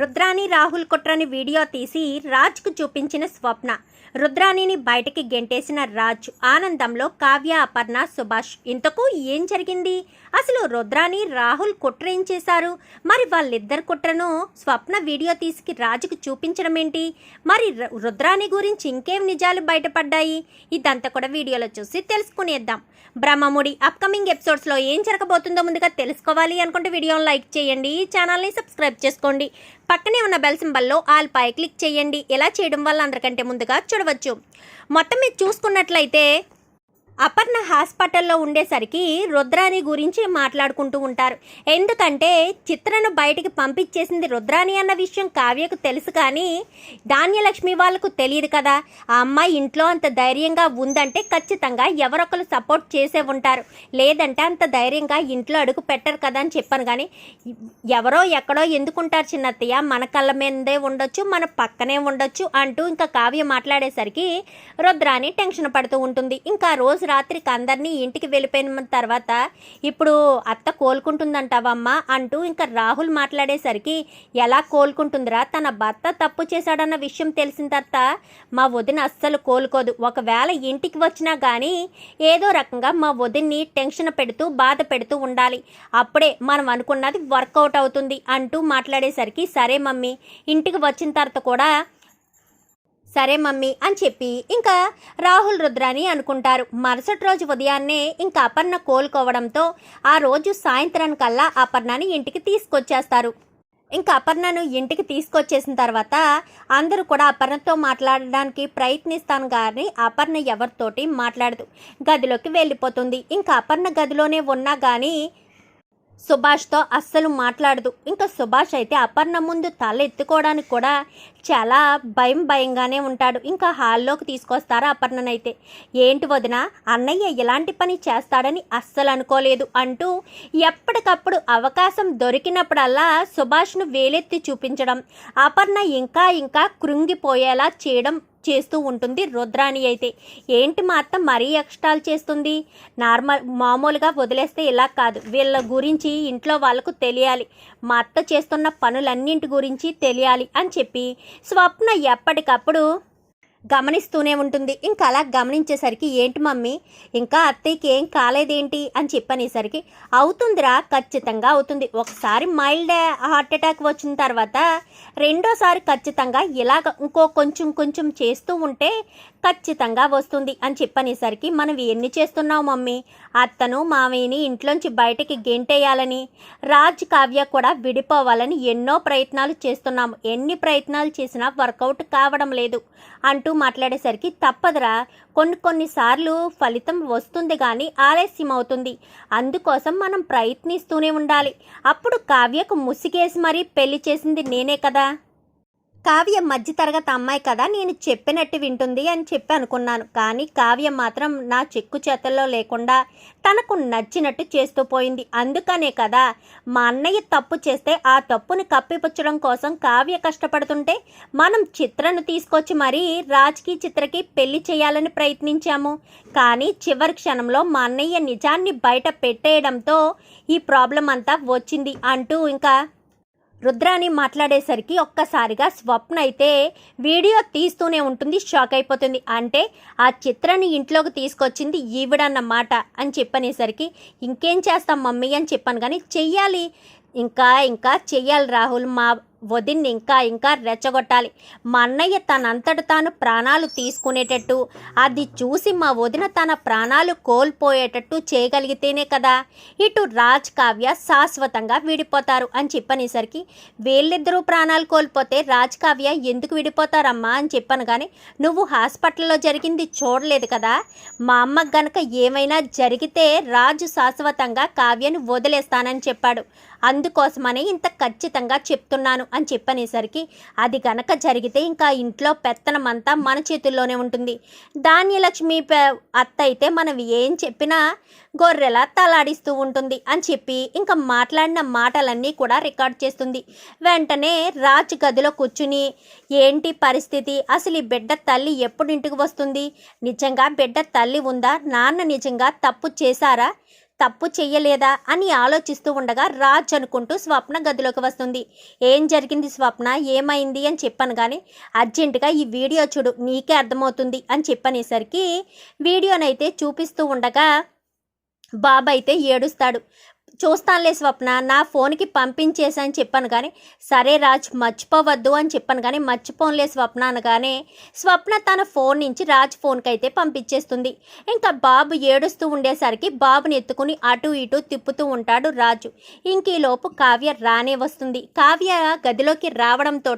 Rudrani Rahul కుట్రని video తీసి రాజ్కు చూపించిన స్వప్న. రుద్రాణిని బయటికి గెంటేసిన రాజ్ ఆనందంలో కావ్య అపర్ణ సుభాష్ ఇంతకు ఏం జరిగింది? అసలు రుద్రాణి రాహుల్ కుట్ర ఏం చేశారు? మరి వాళ్ళిద్దరు కుట్రను స్వప్న వీడియో తీసుకు రాజుకు చూపించడం ఏంటి మరి రుద్రాణి గురించి ఇంకేం నిజాలు బయటపడ్డాయి? ఇదంతా కూడా వీడియోలో చూసి తెలుసుకునేద్దాం. బ్రహ్మముడి అప్కమింగ్ ఎపిసోడ్స్లో ఏం జరగబోతుందో ముందుగా తెలుసుకోవాలి అనుకుంటే వీడియోని లైక్ చేయండి ఛానల్ని సబ్స్క్రైబ్ చేసుకోండి. పక్కనే ఉన్న బెల్ సింబల్లో ఆల్ పై క్లిక్ చేయండి. ఇలా చేయడం వల్ల అందరికంటే ముందుగా చూడవచ్చు. మొత్తం మీరు చూసుకున్నట్లయితే అపర్ణ హాస్పిటల్లో ఉండేసరికి రుద్రాని గురించి మాట్లాడుకుంటూ ఉంటారు. ఎందుకంటే చిత్రను బయటికి పంపించేసింది రుద్రాని అన్న విషయం కావ్యకు తెలుసు కానీ ధాన్యలక్ష్మి వాళ్ళకు తెలియదు కదా. ఆ అమ్మాయి ఇంట్లో అంత ధైర్యంగా ఉందంటే ఖచ్చితంగా ఎవరొకరు సపోర్ట్ చేసే ఉంటారు. లేదంటే అంత ధైర్యంగా ఇంట్లో అడుగు పెట్టరు కదా అని చెప్పాను కానీ ఎవరో ఎక్కడో ఎందుకుంటారు చిన్నత్తయ్య? మన కళ్ళ మీదే ఉండొచ్చు మన పక్కనే ఉండొచ్చు అంటూ ఇంకా కావ్య మాట్లాడేసరికి రుద్రాని టెన్షన్ పడుతూ ఉంటుంది. ఇంకా రోజు రాత్రికి అందరినీ ఇంటికి వెళ్ళిపోయిన తర్వాత ఇప్పుడు అత్త కోలుకుంటుందంటావమ్మా అంటూ ఇంకా రాహుల్ మాట్లాడేసరికి ఎలా కోలుకుంటుందిరా? తన భర్త తప్పు చేశాడన్న విషయం తెలిసిన తర్వాత మా వదిన అస్సలు కోలుకోదు. ఒకవేళ ఇంటికి వచ్చినా కానీ ఏదో రకంగా మా వదిన్ని టెన్షన్ పెడుతూ బాధ పెడుతూ ఉండాలి. అప్పుడే మనం అనుకున్నది వర్కౌట్ అవుతుంది అంటూ మాట్లాడేసరికి సరే మమ్మీ ఇంటికి వచ్చిన తర్వాత కూడా సరే మమ్మీ అని చెప్పి ఇంకా రాహుల్ రుద్రాని అనుకుంటారు. మరుసటి రోజు ఉదయాన్నే ఇంకా అపర్ణ కోలుకోవడంతో ఆ రోజు సాయంత్రానికల్లా అపర్ణని ఇంటికి తీసుకొచ్చేస్తారు. ఇంకా అపర్ణను ఇంటికి తీసుకొచ్చేసిన తర్వాత అందరూ కూడా అపర్ణతో మాట్లాడడానికి ప్రయత్నిస్తాను కానీ అపర్ణ ఎవరితోటి మాట్లాడదు. గదిలోకి వెళ్ళిపోతుంది. ఇంకా అపర్ణ గదిలోనే ఉన్నా కానీ సుభాష్తో అస్సలు మాట్లాడదు. ఇంకా సుభాష్ అయితే అపర్ణ ముందు తల ఎత్తుకోవడానికి కూడా చాలా భయం భయంగానే ఉంటాడు. ఇంకా హాల్లోకి తీసుకొస్తారా అపర్ణనైతే? ఏంటి వదిన అన్నయ్య ఇలాంటి పని చేస్తాడని అస్సలు అనుకోలేదు అంటూ ఎప్పటికప్పుడు అవకాశం దొరికినప్పుడల్లా సుభాష్ను వేలెత్తి చూపించడం అపర్ణ ఇంకా ఇంకా కృంగిపోయేలా చేయడం చేస్తూ ఉంటుంది రుద్రాణి అయితే. ఏంటి మా అత్త మరీ ఎక్స్ట్రాలు చేస్తుంది? నార్మల్ మామూలుగా వదిలేస్తే ఇలా కాదు. వీళ్ళ గురించి ఇంట్లో వాళ్ళకు తెలియాలి. మా అత్త చేస్తున్న పనులన్నింటి గురించి తెలియాలి అని చెప్పి స్వప్న ఎప్పటికప్పుడు గమనిస్తూనే ఉంటుంది. ఇంకా అలా గమనించేసరికి ఏంటి మమ్మీ? ఇంకా అత్తయ్యకి ఏం కాలేదేంటి? అని చెప్పనేసరికి అవుతుందిరా ఖచ్చితంగా అవుతుంది. ఒకసారి మైల్డ్ హార్ట్ అటాక్ వచ్చిన తర్వాత రెండోసారి ఖచ్చితంగా ఇలాగ ఇంకో కొంచెం కొంచెం చేస్తూ ఉంటే ఖచ్చితంగా వస్తుంది. అని చెప్పనేసరికి మనం ఎన్ని చేస్తున్నావు మమ్మీ? అత్తను మామయ్యని ఇంట్లోంచి బయటకి గెంటేయాలని రాజ్ కావ్య కూడా విడిపోవాలని ఎన్నో ప్రయత్నాలు చేస్తున్నాము. ఎన్ని ప్రయత్నాలు చేసినా వర్కౌట్ కావడం లేదు. అంటూ మాట్లాడేసరికి తప్పదురా. కొన్ని కొన్నిసార్లు ఫలితం వస్తుంది కానీ ఆలస్యం అవుతుంది అందుకోసం మనం ప్రయత్నిస్తూనే ఉండాలి. అప్పుడు కావ్యకు ముసిగేసి మరీ పెళ్ళి చేసింది నేనే కదా. కావ్య మధ్యతరగతి అమ్మాయి కదా నేను చెప్పినట్టు వింటుంది అని చెప్పి అనుకున్నాను. కానీ కావ్య మాత్రం నా చెక్కు చేతల్లో లేకుండా తనకు నచ్చినట్టు చేస్తూ పోయింది. అందుకనే కదా మా అన్నయ్య తప్పు చేస్తే ఆ తప్పుని కప్పిపుచ్చడం కోసం కావ్య కష్టపడుతుంటే మనం చిత్రను తీసుకొచ్చి మరీ రాజ్కి చిత్రకి పెళ్ళి చేయాలని ప్రయత్నించాము. కానీ చివరి క్షణంలో మా అన్నయ్య నిజాన్ని బయట పెట్టేయడంతో ఈ ప్రాబ్లం అంతా వచ్చింది అంటూ ఇంకా రుద్రాని మాట్లాడేసరికి ఒక్కసారిగా స్వప్న అయితే వీడియో తీస్తూనే ఉంటుంది షాక్ అయిపోతుంది. అంటే ఆ చిత్రాన్ని ఇంట్లోకి తీసుకొచ్చింది ఈవిడన్నమాట అని చెప్పనేసరికి ఇంకేం చేస్తాం మమ్మీ అని చెప్పాను. కానీ చెయ్యాలి. ఇంకా ఇంకా చెయ్యాలి రాహుల్. మా వదిన్ని ఇంకా ఇంకా రెచ్చగొట్టాలి. మా అన్నయ్య తనంతట తాను ప్రాణాలు తీసుకునేటట్టు అది చూసి మా వదిన తన ప్రాణాలు కోల్పోయేటట్టు చేయగలిగితేనే కదా. ఇటు రాజ్ కావ్య శాశ్వతంగా విడిపోతారు అని చెప్పనేసరికి వీళ్ళిద్దరూ ప్రాణాలు కోల్పోతే రాజ్ కావ్య ఎందుకు విడిపోతారమ్మా అని చెప్పాను కానీ నువ్వు హాస్పిటల్లో జరిగింది చూడలేదు కదా. మా అమ్మకు గనక ఏమైనా జరిగితే రాజు శాశ్వతంగా కావ్యను వదిలేస్తానని చెప్పాడు. అందుకోసమని ఇంత ఖచ్చితంగా చెప్తున్నాను. అని చెప్పనేసరికి అది గనక జరిగితే ఇంకా ఇంట్లో పెత్తనమంతా మన చేతుల్లోనే ఉంటుంది. ధాన్యలక్ష్మి అత్త అయితే మనం ఏం చెప్పినా గొర్రెలా తలాడిస్తూ ఉంటుంది అని చెప్పి ఇంకా మాట్లాడిన మాటలన్నీ కూడా రికార్డ్ చేస్తుంది. వెంటనే రాజ్ గదిలో కూర్చుని ఏంటి పరిస్థితి? అసలు ఈ బిడ్డ తల్లి ఎప్పుడు ఇంటికి వస్తుంది? నిజంగా బిడ్డ తల్లి ఉందా? నాన్న నిజంగా తప్పు చేశారా? తప్పు చెయ్యలేదా అని ఆలోచిస్తూ ఉండగా రాజ్ అనుకుంటూ స్వప్న గదిలోకి వస్తుంది. ఏం జరిగింది స్వప్న? ఏమైంది అని చెప్పాను కానీ అర్జెంటుగా ఈ వీడియో చూడు నీకే అర్థమవుతుంది అని చెప్పనేసరికి వీడియోనైతే చూపిస్తూ ఉండగా బాబు అయితే ఏడుస్తాడు. చూస్తానులే స్వప్న నా ఫోన్కి పంపించేసని చెప్పాను కానీ సరే రాజ్ మర్చిపోవద్దు అని చెప్పాను కానీ మర్చిపోన్లే స్వప్న అనగానే స్వప్న తన ఫోన్ నుంచి రాజ్ ఫోన్కి అయితే పంపించేస్తుంది. ఇంకా బాబు ఏడుస్తూ ఉండేసరికి బాబుని ఎత్తుకుని అటు ఇటు తిప్పుతూ ఉంటాడు రాజు. ఇంక ఈలోపు కావ్య రానే వస్తుంది. కావ్య గదిలోకి రావడంతో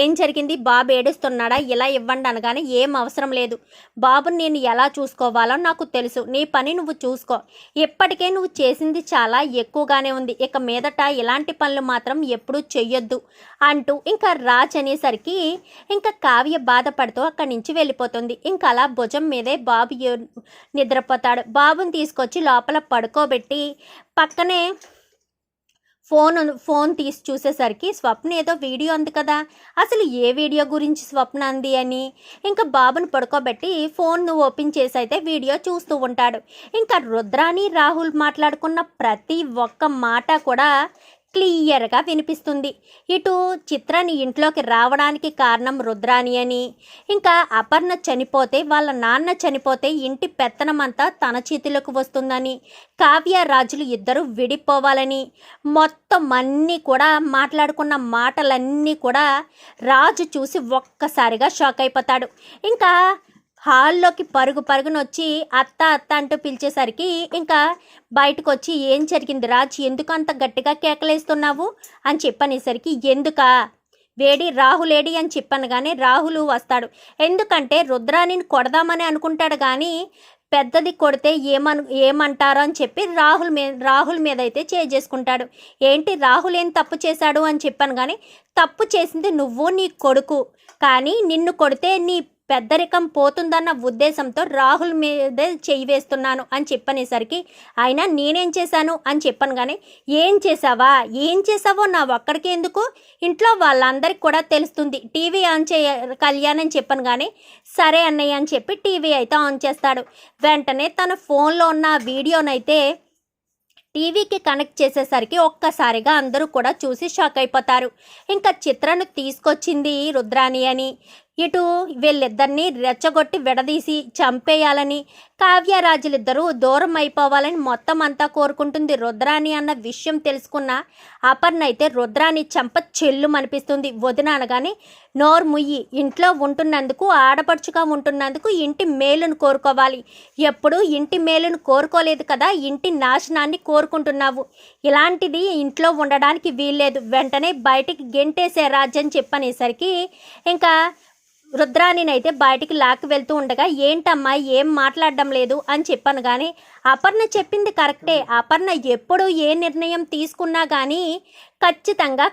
ఏం జరిగింది? బాబు ఏడుస్తున్నాడా? ఇలా ఇవ్వండి అనగానే ఏం అవసరం లేదు. బాబుని నేను ఎలా చూసుకోవాలో నాకు తెలుసు. నీ పని నువ్వు చూసుకో. ఇప్పటికే నువ్వు చేసింది చాలా ఎక్కువగానే ఉంది. ఇక మీదట ఇలాంటి పనులు మాత్రం ఎప్పుడూ చెయ్యొద్దు అంటూ ఇంకా రాజ్ అనేసరికి ఇంకా కావ్య బాధపడుతూ అక్కడి నుంచి వెళ్ళిపోతుంది. ఇంకా అలా భుజం మీదే బాబు నిద్రపోతాడు. బాబుని తీసుకొచ్చి లోపల పడుకోబెట్టి పక్కనే ఫోన్ ఫోన్ తీసి చూసేసరికి స్వప్న ఏదో వీడియో ఉంది కదా. అసలు ఏ వీడియో గురించి స్వప్న అంది అని? ఇంకా బాబుని పడుకోబెట్టి ఫోన్ ఓపెన్ చేసి అయితే వీడియో చూస్తూ ఉంటాడు. ఇంకా రుద్రాని రాహుల్ మాట్లాడుకున్న ప్రతి ఒక్క మాట కూడా క్లియర్గా వినిపిస్తుంది. ఇటు చిత్రని ఇంట్లోకి రావడానికి కారణం రుద్రాని అని. ఇంకా అపర్ణ చనిపోతే వాళ్ళ నాన్న చనిపోతే ఇంటి పెత్తనమంతా తన చేతిలోకి వస్తుందని. కావ్య రాజులు ఇద్దరు విడిపోవాలని. మొత్తం అన్నీ కూడా మాట్లాడుకున్న మాటలన్నీ కూడా రాజు చూసి ఒక్కసారిగా షాక్ అయిపోతాడు. ఇంకా హాల్లోకి పరుగు పరుగున వచ్చి అత్త అత్త అంటూ పిలిచేసరికి ఇంకా బయటకు వచ్చి ఏం జరిగింది రాజ్? ఎందుకు అంత గట్టిగా కేకలేస్తున్నావు? అని చెప్పనేసరికి ఎందుకా? వేడి రాహులేడి అని చెప్పాను కానీ రాహులు వస్తాడు. ఎందుకంటే రుద్రానిని కొడదామని అనుకుంటాడు కానీ పెద్దది కొడితే ఏమను ఏమంటారో అని చెప్పి రాహుల్ మీద రాహుల్ మీద అయితే చేసుకుంటాడు ఏంటి రాహుల్ ఏం తప్పు చేశాడు అని చెప్పాను కానీ తప్పు చేసింది నువ్వు నీ కొడుకు. కానీ నిన్ను కొడితే నీ పెద్దరికం పోతుందన్న ఉద్దేశంతో రాహుల్ మీదే చెయ్యి వేస్తున్నాను అని చెప్పనేసరికి ఆయన నేనేం చేశాను? అని చెప్పాను కానీ ఏం చేసావా ఏం చేసావో నా ఒక్కడికి ఎందుకు? ఇంట్లో వాళ్ళందరికీ కూడా తెలుస్తుంది. టీవీ ఆన్ చేయ కళ్యాణ్ అని చెప్పాను కానీ సరే అన్నయ్య అని చెప్పి టీవీ అయితే ఆన్ చేస్తాడు. వెంటనే తన ఫోన్లో ఉన్న వీడియోనైతే టీవీకి కనెక్ట్ చేసేసరికి ఒక్కసారిగా అందరూ కూడా చూసి షాక్ అయిపోతారు. ఇంకా చిత్రను తీసుకొచ్చింది రుద్రాణి అని. ఇటు వీళ్ళిద్దరిని రెచ్చగొట్టి విడదీసి చంపేయాలని కావ్యరాజులిద్దరూ దూరం అయిపోవాలని మొత్తం అంతా కోరుకుంటుంది రుద్రాణి అన్న విషయం తెలుసుకున్న అపర్ణ అయితే రుద్రాణి చంప చెల్లు అనిపిస్తుంది వదిన అనగానే నోరు ముయ్యి ఇంట్లో ఉంటున్నందుకు ఆడపడుచుగా ఉంటున్నందుకు ఇంటి మేలును కోరుకోవాలి. ఎప్పుడు ఇంటి మేలును కోరుకోలేదు కదా ఇంటి నాశనాన్ని కోరుకుంటున్నావు. ఇలాంటిది ఇంట్లో ఉండడానికి వీల్లేదు. వెంటనే బయటికి గెంటేసే రాజ్యం చెప్పనేసరికి ఇంకా రుద్రానిని అయితే బయటికి లాక్కి వెళ్తూ ఉండగా ఏంటమ్మా ఏం మాట్లాడడం లేదు? అని చెప్పాను కానీ అపర్ణ చెప్పింది కరెక్టే. అపర్ణ ఎప్పుడు ఏ నిర్ణయం తీసుకున్నా కానీ ఖచ్చితంగా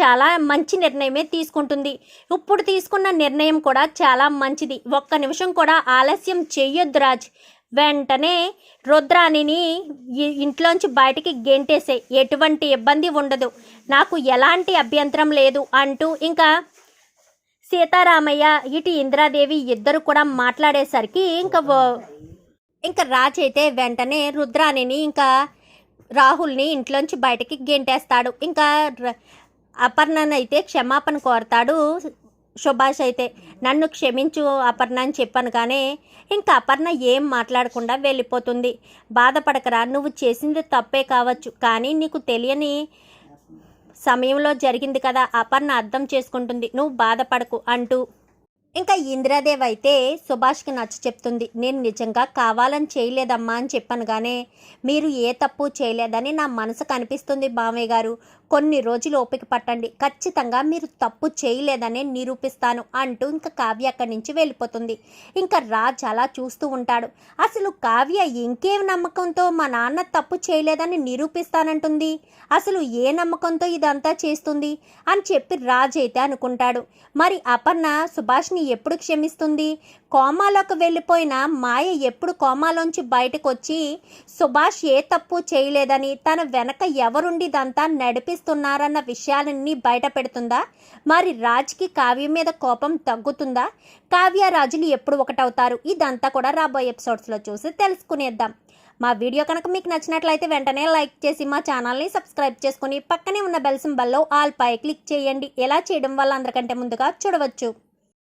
చాలా మంచి నిర్ణయమే తీసుకుంటుంది. ఇప్పుడు తీసుకున్న నిర్ణయం కూడా చాలా మంచిది. ఒక్క నిమిషం కూడా ఆలస్యం చెయ్యొద్దు రాజ్. వెంటనే రుద్రాణిని ఇంట్లోంచి బయటికి గెంటేసే. ఎటువంటి ఇబ్బంది ఉండదు. నాకు ఎలాంటి అభ్యంతరం లేదు అంటూ ఇంకా సీతారామయ్య ఇటు ఇందిరాదేవి ఇద్దరు కూడా మాట్లాడేసరికి ఇంకా ఇంకా రాజ్ అయితే వెంటనే రుద్రాణిని ఇంకా రాహుల్ని ఇంట్లోంచి బయటకి గెంటేస్తాడు. ఇంకా అపర్ణనైతే అయితే క్షమాపణ కోరతాడు సుభాష్ అయితే. నన్ను క్షమించు అపర్ణ అని చెప్పాను కానీ ఇంకా అపర్ణ ఏం మాట్లాడకుండా వెళ్ళిపోతుంది. బాధపడకరా నువ్వు చేసింది తప్పే కావచ్చు కానీ నీకు తెలియని సమయంలో జరిగింది కదా అపర్ణ అర్థం చేసుకుంటుంది. నువ్వు బాధపడకు అంటూ. ఇంకా ఇందిరాదేవి అయితే సుభాష్కి నచ్చ చెప్తుంది. నేను నిజంగా కావాలని చేయలేదమ్మా అని చెప్పాను కానీ మీరు ఏ తప్పు చేయలేదని నా మనసు కనిపిస్తుంది బామయ్య గారు. కొన్ని రోజులు ఓపిక పట్టండి. ఖచ్చితంగా మీరు తప్పు చేయలేదని నిరూపిస్తాను అంటూ ఇంకా కావ్య అక్కడి నుంచి వెళ్ళిపోతుంది. ఇంకా రాజ్ అలా చూస్తూ ఉంటాడు. అసలు కావ్య ఇంకేం నమ్మకంతో మా నాన్న తప్పు చేయలేదని నిరూపిస్తానంటుంది? అసలు ఏ నమ్మకంతో ఇదంతా చేస్తుంది? అని చెప్పి రాజ్ అయితే అనుకుంటాడు. మరి అపర్ణ సుభాష్ని ఎప్పుడు క్షమిస్తుంది? కోమాలోకి వెళ్ళిపోయిన మాయ ఎప్పుడు కోమాలోంచి బయటకు వచ్చి సుభాష్ ఏ తప్పు చేయలేదని తన వెనక ఎవరుండిదంతా నడిపి నడిపిస్తున్నారన్న విషయాలన్నీ బయట పెడుతుందా మరి రాజ్కి కావ్య మీద కోపం తగ్గుతుందా? కావ్య రాజులు ఎప్పుడు ఒకటవుతారు? ఇదంతా కూడా రాబోయే ఎపిసోడ్స్లో చూసి తెలుసుకునేద్దాం. మా వీడియో కనుక మీకు నచ్చినట్లయితే వెంటనే లైక్ చేసి మా ఛానల్ని సబ్స్క్రైబ్ చేసుకుని పక్కనే ఉన్న బెల్ సింబల్లో ఆల్ పై క్లిక్ చేయండి. ఎలా చేయడం వల్ల అందరికంటే ముందుగా చూడవచ్చు.